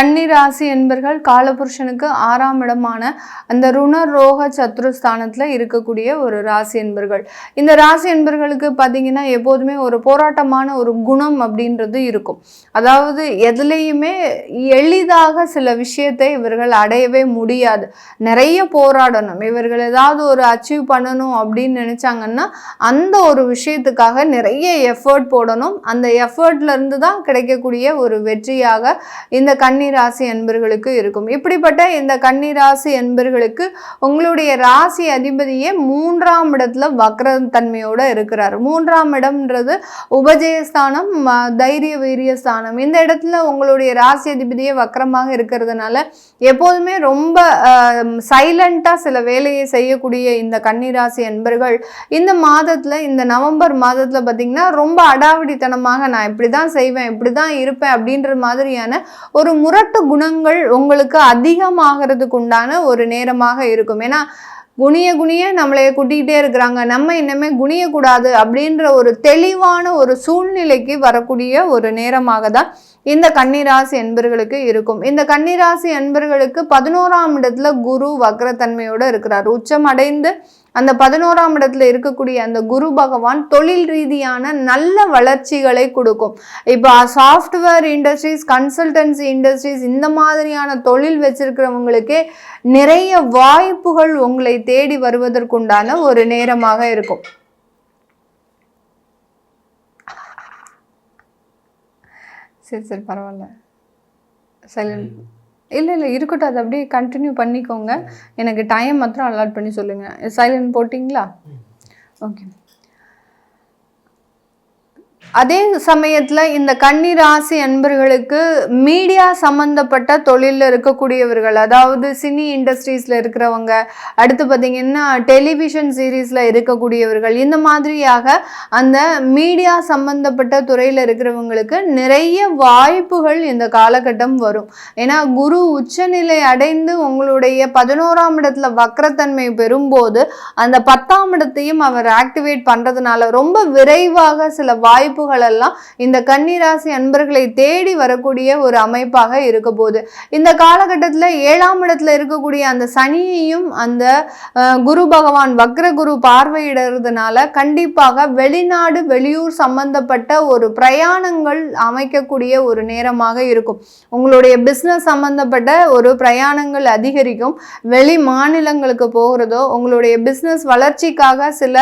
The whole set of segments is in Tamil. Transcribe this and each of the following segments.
கன்னிராசி என்பர்கள் காலபுருஷனுக்கு ஆறாம் இடமான அந்த ருண ரோக சத்ருஸ்தானத்தில் இருக்கக்கூடிய ஒரு ராசி என்பர்கள். இந்த ராசி என்பர்களுக்கு பார்த்தீங்கன்னா எப்போதுமே ஒரு போராட்டமான ஒரு குணம் அப்படின்றது இருக்கும். அதாவது எதுலேயுமே எளிதாக சில விஷயத்தை இவர்கள் அடையவே முடியாது. நிறைய போராடணும். இவர்கள் ஏதாவது ஒரு அச்சீவ் பண்ணணும் அப்படின்னு நினச்சாங்கன்னா அந்த ஒரு விஷயத்துக்காக நிறைய எஃபர்ட் போடணும். அந்த எஃபர்ட்லேருந்து தான் கிடைக்கக்கூடிய ஒரு வெற்றியாக இந்த ராசி அன்பர்களுக்கு இருக்கும். இப்படிப்பட்ட இந்த கன்னிராசி என்பர்களுக்கு உங்களுடைய ராசி அதிபதியே மூன்றாம் இடத்துல வக்ரத்தன்மையோட இருக்கிறார். மூன்றாம் இடம்ன்றது உபஜயஸ்தானம் தைரிய வீரிய ஸ்தானம். இந்த இடத்துல உங்களுடைய ராசி அதிபதியே வக்கரமாக இருக்கிறதுனால எப்போதுமே ரொம்ப சைலண்ட்டாக சில வேலையை செய்யக்கூடிய இந்த கன்னிராசி என்பர்கள் இந்த மாதத்தில் இந்த நவம்பர் மாதத்தில் பார்த்தீங்கன்னா ரொம்ப அடாவடித்தனமாக நான் இப்படி தான் செய்வேன் இப்படி தான் இருப்பேன் அப்படின்ற மாதிரியான ஒரு முறை முரட்டு குணங்கள் உங்களுக்கு அதிகமாகிறதுக்கு உண்டான ஒரு நேரமாக இருக்கும். ஏன்னா குனிய குனிய நம்மளைய கூட்டிகிட்டே இருக்கிறாங்க. நம்ம இன்னமே குனியக்கூடாது அப்படின்ற ஒரு தெளிவான ஒரு சூழ்நிலைக்கு வரக்கூடிய ஒரு நேரமாக தான் இந்த கன்னிராசி என்பர்களுக்கு இருக்கும். இந்த கன்னிராசி என்பர்களுக்கு பதினோராம் இடத்துல குரு வக்ரத்தன்மையோடு இருக்கிறார். உச்சம் அடைந்து அந்த பதினோராம் இடத்துல இருக்கக்கூடிய அந்த குரு பகவான் தொழில் ரீதியான நல்ல வளர்ச்சிகளை கொடுக்கும். இப்போ சாஃப்ட்வேர் இண்டஸ்ட்ரீஸ் கன்சல்டன்சி இண்டஸ்ட்ரீஸ் இந்த மாதிரியான தொழில் வச்சிருக்கிறவங்களுக்கே நிறைய வாய்ப்புகள் உங்களை தேடி வருவதற்குண்டான ஒரு நேரமாக இருக்கும். சரி சரி பரவாயில்ல. சைலண்ட் இல்லை இல்லை இருக்கட்டும். அதை அப்படியே கண்டினியூ பண்ணிக்கோங்க. எனக்கு டைம் மாத்திரம் அலாட் பண்ணி சொல்லுங்கள் சைலண்ட் போட்டிங்களா? ஓகே அதே சமயத்தில் இந்த கன்னி ராசி அன்பர்களுக்கு மீடியா சம்மந்தப்பட்ட தொழிலில் இருக்கக்கூடியவர்கள் அதாவது சினி இண்டஸ்ட்ரீஸில் இருக்கிறவங்க அடுத்து பார்த்திங்கன்னா டெலிவிஷன் சீரீஸில் இருக்கக்கூடியவர்கள் இந்த மாதிரியாக அந்த மீடியா சம்மந்தப்பட்ட துறையில் இருக்கிறவங்களுக்கு நிறைய வாய்ப்புகள் இந்த காலகட்டம் வரும். ஏன்னா குரு உச்சநிலை அடைந்து உங்களுடைய பதினோராம் இடத்துல வக்ரத்தன்மை பெறும்போது அந்த பத்தாம் இடத்தையும் அவர் ஆக்டிவேட் பண்ணுறதுனால ரொம்ப விரைவாக சில வாய்ப்பு வாய்ப்புகள் எல்லாம் இந்த கன்னிராசி அன்பர்களை தேடி வரக்கூடிய ஒரு அமைப்பாக இருக்க போகுது. இந்த காலகட்டத்தில் ஏழாம் இடத்துல இருக்கக்கூடிய அந்த சனியையும் அந்த குரு பகவான் வக்ர குரு பார்வையிடுறதுனால கண்டிப்பாக வெளிநாடு வெளியூர் சம்பந்தப்பட்ட ஒரு பிரயாணங்கள் அமைக்கக்கூடிய ஒரு நேரமாக இருக்கும். உங்களுடைய பிஸ்னஸ் சம்பந்தப்பட்ட ஒரு பிரயாணங்கள் அதிகரிக்கும். வெளி மாநிலங்களுக்கு போகிறதோ உங்களுடைய பிஸ்னஸ் வளர்ச்சிக்காக சில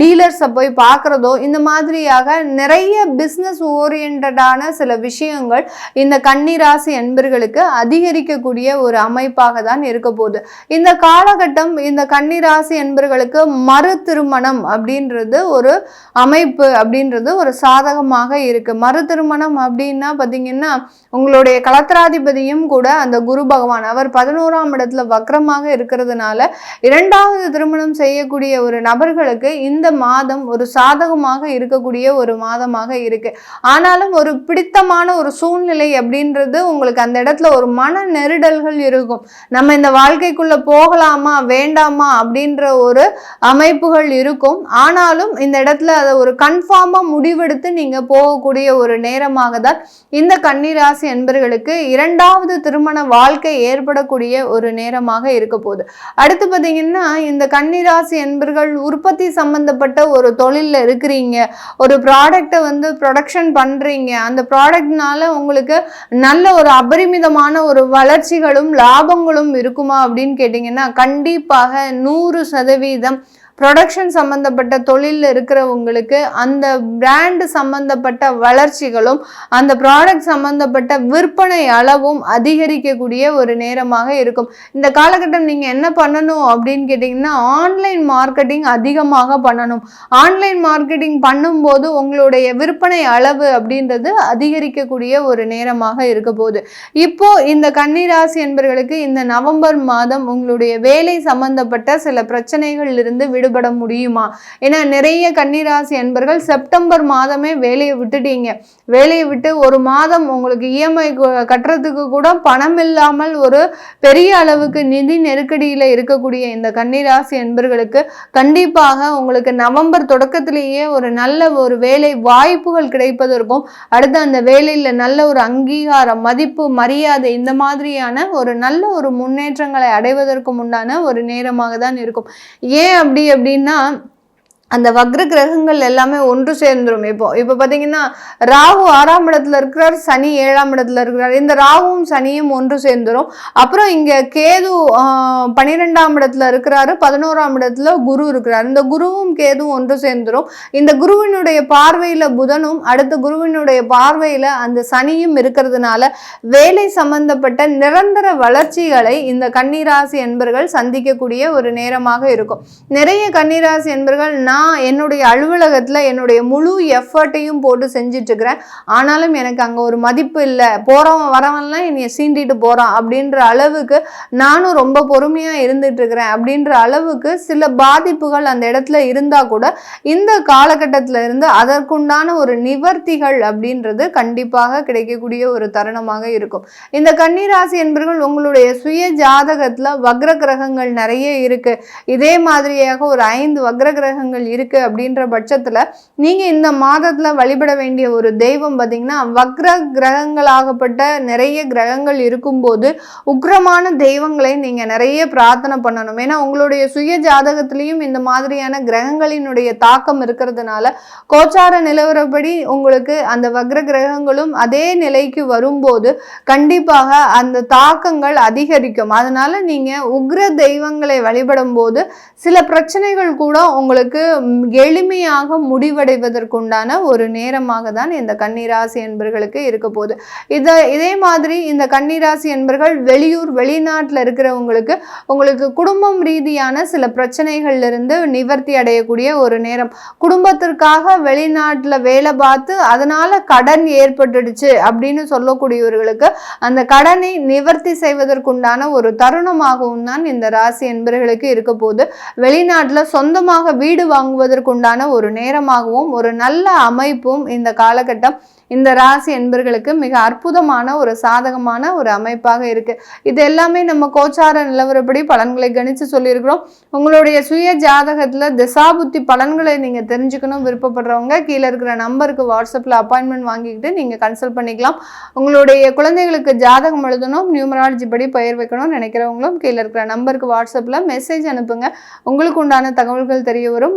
டீலர்ஸை போய் பார்க்குறதோ இந்த மாதிரியாக நிறைய பிஸ்னஸ் ஓரியன்டான சில விஷயங்கள் இந்த கன்னிராசி என்பர்களுக்கு அதிகரிக்கக்கூடிய ஒரு அமைப்பாக தான் இருக்க போகுது. இந்த காலகட்டம் இந்த கன்னிராசி என்பர்களுக்கு மறு திருமணம் அப்படின்றது ஒரு அமைப்பு அப்படின்றது ஒரு சாதகமாக இருக்கு. மறு திருமணம் அப்படின்னா பார்த்தீங்கன்னா உங்களுடைய கலத்திராதிபதியும் கூட அந்த குரு பகவான் அவர் பதினோராம் இடத்துல வக்ரமாக இருக்கிறதுனால இரண்டாவது திருமணம் செய்யக்கூடிய ஒரு நபர்களுக்கு இந்த மாதம் ஒரு சாதகமாக இருக்கக்கூடிய ஒரு மாதமாக இருக்கு. ஆனாலும் ஒரு பிடித்தமான ஒரு சூழ்நிலை அப்படின்றது உங்களுக்கு அந்த இடத்துல ஒரு மன நெருடல்கள் இருக்கும். நம்ம இந்த வாழ்க்கைக்குள்ள போகலாமா வேண்டாமா அப்படின்ற ஒரு அமைப்புகள் இருக்கும். ஆனாலும் இந்த இடத்துல அதை ஒரு கன்ஃபார்மாக முடிவெடுத்து நீங்க போகக்கூடிய ஒரு நேரமாக தான் இந்த கன்னிராசி என்பர்களுக்கு இரண்டாவது திருமண வாழ்க்கை ஏற்படக்கூடிய ஒரு நேரமாக இருக்க போகுது. அடுத்து பார்த்தீங்கன்னா இந்த கன்னிராசி என்பர்கள் உற்பத்தி சம்பந்தப்பட்ட ஒரு தொழிலில் இருக்கிறீங்க. ஒரு ப்ராடக்ட் வந்து ப்ரொடக்ஷன் பண்ணுறீங்க அந்த ப்ராடக்ட்னால உங்களுக்கு நல்ல ஒரு அபரிமிதமான ஒரு வளர்ச்சிகளும் லாபங்களும் இருக்குமா அப்படின்னு கேட்டிங்கன்னா கண்டிப்பாக நூறு சதவீதம் ப்ரொடக்ஷன் சம்மந்தப்பட்ட தொழிலில் இருக்கிறவங்களுக்கு அந்த பிராண்டு சம்மந்தப்பட்ட வளர்ச்சிகளும் அந்த ப்ராடக்ட் சம்மந்தப்பட்ட விற்பனை அளவும் அதிகரிக்கக்கூடிய ஒரு நேரமாக இருக்கும். இந்த காலகட்டம் நீங்கள் என்ன பண்ணணும் அப்படின்னு கேட்டிங்கன்னா ஆன்லைன் மார்க்கெட்டிங் அதிகமாக பண்ணணும். ஆன்லைன் மார்க்கெட்டிங் பண்ணும்போது உங்களுடைய விற்பனை அளவு அப்படின்றது அதிகரிக்கக்கூடிய ஒரு நேரமாக இருக்க போகுது. இப்போ இந்த கன்னிராசி என்பவர்களுக்கு இந்த நவம்பர் மாதம் உங்களுடைய வேலை சம்பந்தப்பட்ட சில பிரச்சனைகள் இருந்து விடு ஈடுபட முடியுமா? ஏன்னா நிறைய கன்னிராசி அன்பர்கள் செப்டம்பர் மாதமே வேலையை விட்டுட்டீங்க. வேலையை விட்டு ஒரு மாதம் உங்களுக்கு இஎம்ஐ கட்டுறதுக்கு கூட பணம் இல்லாமல் ஒரு பெரிய அளவுக்கு நிதி நெருக்கடியில் இருக்கக்கூடிய இந்த கன்னிராசி அன்பர்களுக்கு கண்டிப்பாக உங்களுக்கு நவம்பர் தொடக்கத்திலேயே ஒரு நல்ல ஒரு வேலை வாய்ப்புகள் கிடைப்பதற்கும் அடுத்து அந்த வேலையில் நல்ல ஒரு அங்கீகாரம் மதிப்பு மரியாதை இந்த மாதிரியான ஒரு நல்ல ஒரு முன்னேற்றங்களை அடைவதற்கும் உண்டான ஒரு நேரமாக தான் இருக்கும். ஏன் அப்படி அப்படின்னா அந்த வக்ர கிரகங்கள் எல்லாமே ஒன்று சேர்ந்துரும். இப்போ இப்போ பார்த்தீங்கன்னா ராகு ஆறாம் இடத்துல இருக்கிறார் சனி ஏழாம் இடத்துல இருக்கிறார். இந்த ராகுவும் சனியும் ஒன்று சேர்ந்துரும். அப்புறம் இங்கே கேது பனிரெண்டாம் இடத்துல இருக்கிறாரு பதினோராம் இடத்துல குரு இருக்கிறார். இந்த குருவும் கேதுவும் ஒன்று சேர்ந்துரும். இந்த குருவினுடைய பார்வையில் புதனும் அடுத்த குருவினுடைய பார்வையில் அந்த சனியும் இருக்கிறதுனால வேலை சம்பந்தப்பட்ட நிரந்தர வளர்ச்சிகளை இந்த கன்னிராசி என்பர்கள் சந்திக்கக்கூடிய ஒரு நேரமாக இருக்கும். நிறைய கன்னிராசி என்பர்கள் நான் என்னுடைய அலுவலகத்தில் என்னுடைய முழு எஃபர்ட்டையும் போட்டு செஞ்சிட்ருக்கிறேன். ஆனாலும் எனக்கு அங்கே ஒரு மதிப்பு இல்லை. போகிறவன் வரவன்லாம் என்னை சீண்டிட்டு போகிறான் அப்படின்ற அளவுக்கு நானும் ரொம்ப பொறுமையாக இருந்துகிட்ருக்கிறேன் அப்படின்ற அளவுக்கு சில பாதிப்புகள் அந்த இடத்துல இருந்தால் கூட இந்த காலகட்டத்தில் இருந்து அதற்குண்டான ஒரு நிவர்த்திகள் அப்படின்றது கண்டிப்பாக கிடைக்கக்கூடிய ஒரு தருணமாக இருக்கும். இந்த கன்னிராசி என்பர்கள் உங்களுடைய சுய ஜாதகத்தில் வக்ர கிரகங்கள் நிறைய இருக்குது இதே மாதிரியாக ஒரு ஐந்து வக்ர கிரகங்கள் இருக்குது அப்படின்ற பட்சத்தில் நீங்கள் இந்த மாதத்தில் வழிபட வேண்டிய ஒரு தெய்வம் பார்த்திங்கன்னா வக்ர கிரகங்களாகப்பட்ட நிறைய கிரகங்கள் இருக்கும்போது உக்ரமான தெய்வங்களை நீங்கள் நிறைய பிரார்த்தனை பண்ணணும். ஏன்னா உங்களுடைய சுய ஜாதகத்திலையும் இந்த மாதிரியான கிரகங்களினுடைய தாக்கம் இருக்கிறதுனால கோச்சார நிலவரப்படி உங்களுக்கு அந்த வக்ர கிரகங்களும் அதே நிலைக்கு வரும்போது கண்டிப்பாக அந்த தாக்கங்கள் அதிகரிக்கும். அதனால நீங்கள் உக்ர தெய்வங்களை வழிபடும் போது சில பிரச்சனைகள் கூட உங்களுக்கு எளிமையாக முடிவடைவதற்குண்டான ஒரு நேரமாக தான் இந்த கன்னிராசி என்பர்களுக்கு இருக்க போகுது. இதை இதே மாதிரி இந்த கன்னிராசி என்பர்கள் வெளியூர் வெளிநாட்டில் இருக்கிறவங்களுக்கு உங்களுக்கு குடும்பம் ரீதியான சில பிரச்சனைகள்ல இருந்து நிவர்த்தி அடையக்கூடிய ஒரு நேரம். குடும்பத்திற்காக வெளிநாட்டில் வேலை பார்த்து அதனால கடன் ஏற்பட்டுடுச்சு அப்படின்னு சொல்லக்கூடியவர்களுக்கு அந்த கடனை நிவர்த்தி செய்வதற்குண்டான ஒரு தருணமாகவும் தான் இந்த ராசி என்பர்களுக்கு இருக்க போது வெளிநாட்டில் சொந்தமாக வீடு வாங்க வாங்குவதற்குண்டான ஒரு நேரமாகவும் ஒரு நல்ல அமைப்பும் இந்த காலகட்டம் இந்த ராசி என்பர்களுக்கு மிக அற்புதமான ஒரு சாதகமான ஒரு அமைப்பாக இருக்கு. இது எல்லாமே நம்ம கோச்சார நிலவரப்படி பலன்களை கணிச்சு சொல்லியிருக்கிறோம். உங்களுடைய சுய ஜாதகத்துல திசாபுத்தி பலன்களை நீங்க தெரிஞ்சுக்கணும் விருப்பப்படுறவங்க கீழே இருக்கிற நம்பருக்கு வாட்ஸ்அப்ல அப்பாயின்மெண்ட் வாங்கிக்கிட்டு நீங்க கன்சல்ட் பண்ணிக்கலாம். உங்களுடைய குழந்தைகளுக்கு ஜாதகம் எழுதணும் நியூமராலஜி படி பயிர் வைக்கணும்னு நினைக்கிறவங்களும் கீழே இருக்கிற நம்பருக்கு வாட்ஸ்அப்ல மெசேஜ் அனுப்புங்க. உங்களுக்கு உண்டான தகவல்கள் தெரிய வரும்.